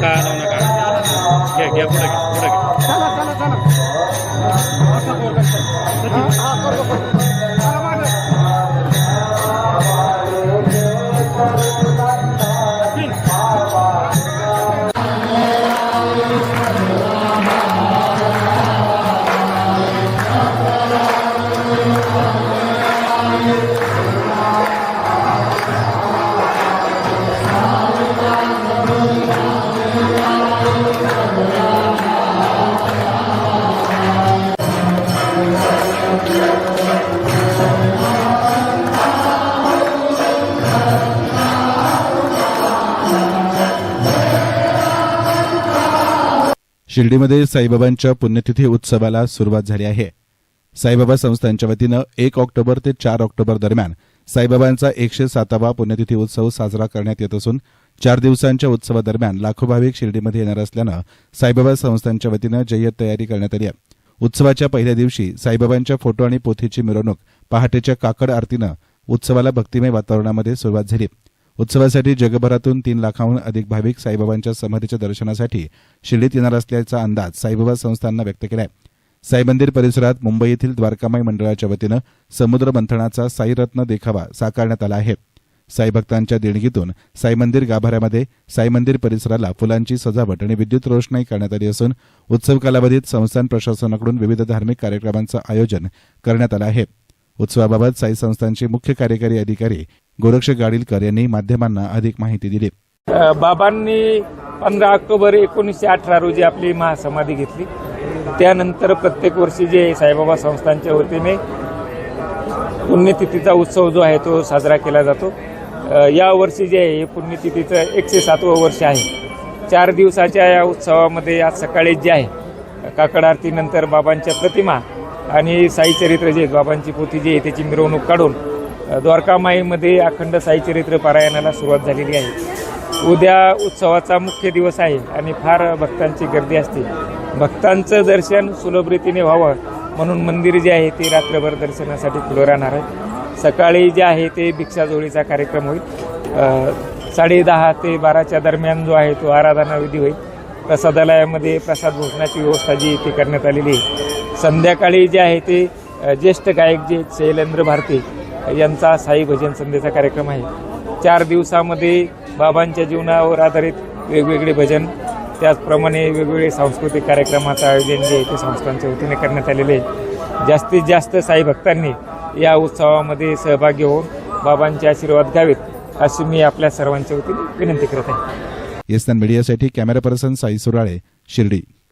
भावकुण्डलिकदागा कुण्डलिकदागा लावू नका. घ्या घ्या पुढे घ्या पुढे घ्या शिर्डीमध्ये साईबाबांच्या पुण्यतिथी उत्सवाला सुरुवात झाली आहे. साईबाबा संस्थांच्या वतीनं एक ऑक्टोबर ते चार ऑक्टोबर दरम्यान साईबाबांचा एकशे सातावा पुण्यतिथी उत्सव साजरा करण्यात येत असून चार दिवसांच्या उत्सवादरम्यान लाखो भाविक शिर्डीमध्ये येणार असल्यानं साईबाबा संस्थांच्या वतीनं जय्यत तयारी करण्यात आली आहे. उत्सवाच्या पहिल्या दिवशी साईबाबांच्या फोटो आणि पोथीची मिरवणूक पहाटेच्या काकड आरतीनं उत्सवाला भक्तिमय वातावरणामध्ये सुरुवात झाली. उत्सवासाठी जगभरातून तीन लाखाहून अधिक भाविक साईबाबांच्या समाधीच्या दर्शनासाठी शिर्डीत येणार असल्याचा अंदाज साईबाबा संस्थांना व्यक्त केलाय. साई मंदिर परिसरात मुंबई येथील द्वारकामाई मंडळाच्या वतीनं समुद्र मंथनाचा साईरत्न देखावा साकारण्यात आला आहे. साई भक्तांच्या देणगीतून साई मंदिर गाभाऱ्यामध्ये साई मंदिर परिसराला फुलांची सजावट आणि विद्युत रोषणाई करण्यात आली असून उत्सव कालावधीत संस्थान प्रशासनाकडून विविध धार्मिक कार्यक्रमांचं आयोजन करण्यात आलं आहे. उत्सवाबाबत साई संस्थांचे मुख्य कार्यकारी अधिकारी गोरक्ष गाडीलकर यांनी माध्यमांना अधिक माहिती दिली. बाबांनी पंधरा ऑक्टोबर एकोणीसशे अठरा रोजी आपली महासमाधी घेतली. त्यानंतर प्रत्येक वर्षी जे साईबाबा संस्थांच्या वतीने पुण्यतिथीचा उत्सव जो आहे तो साजरा केला जातो. या वर्षी जे आहे हे पुण्यतिथीचं एकशे सातवं वर्ष आहे. चार दिवसाच्या या उत्सवामध्ये आज सकाळी जे आहे काकड आरतीनंतर बाबांच्या प्रतिमा आणि साईचरित्र जे बाबांची पोथी जी आहे त्याची मिरवणूक काढून द्वारकामाईमध्ये अखंड साईचरित्र पारायणाला सुरुवात झालेली आहे. उद्या उत्सवाचा मुख्य दिवस आहे आणि फार भक्तांची गर्दी असते. भक्तांचं दर्शन सुलभ रीतीने व्हावं म्हणून मंदिर जे आहे ते रात्रभर दर्शनासाठी खुलं राहणार आहे. सकाळी जे आहे ते भिक्षाजोळीचा कार्यक्रम होईल. साडे साडेदहा ते बाराच्या दरम्यान जो आहे तो आराधना विधी होईल. प्रसादालयामध्ये प्रसाद भोजनाची व्यवस्था जी इथे ती करण्यात आलेली आहे. संध्याकाळी जे आहे ते ज्येष्ठ गायक जे शैलेंद्र भारती यांचा साई भजन संध्येचा कार्यक्रम आहे. चार दिवसामध्ये बाबांच्या जीवनावर आधारित वेगवेगळे भजन त्याचप्रमाणे वेगवेगळे सांस्कृतिक कार्यक्रमाचं आयोजन जे आहे ते संस्थांच्या वतीने करण्यात आलेले आहे. जास्तीत जास्त साई भक्तांनी या उत्सवामध्ये सहभागी होऊन बाबांचे आशीर्वाद घ्यावेत अशी मी आपल्या सर्वांच्या वतीने विनंती करत आहे. येस्तान मीडियासाठी कॅमेरा पर्सन साई सुराळे शिर्डी.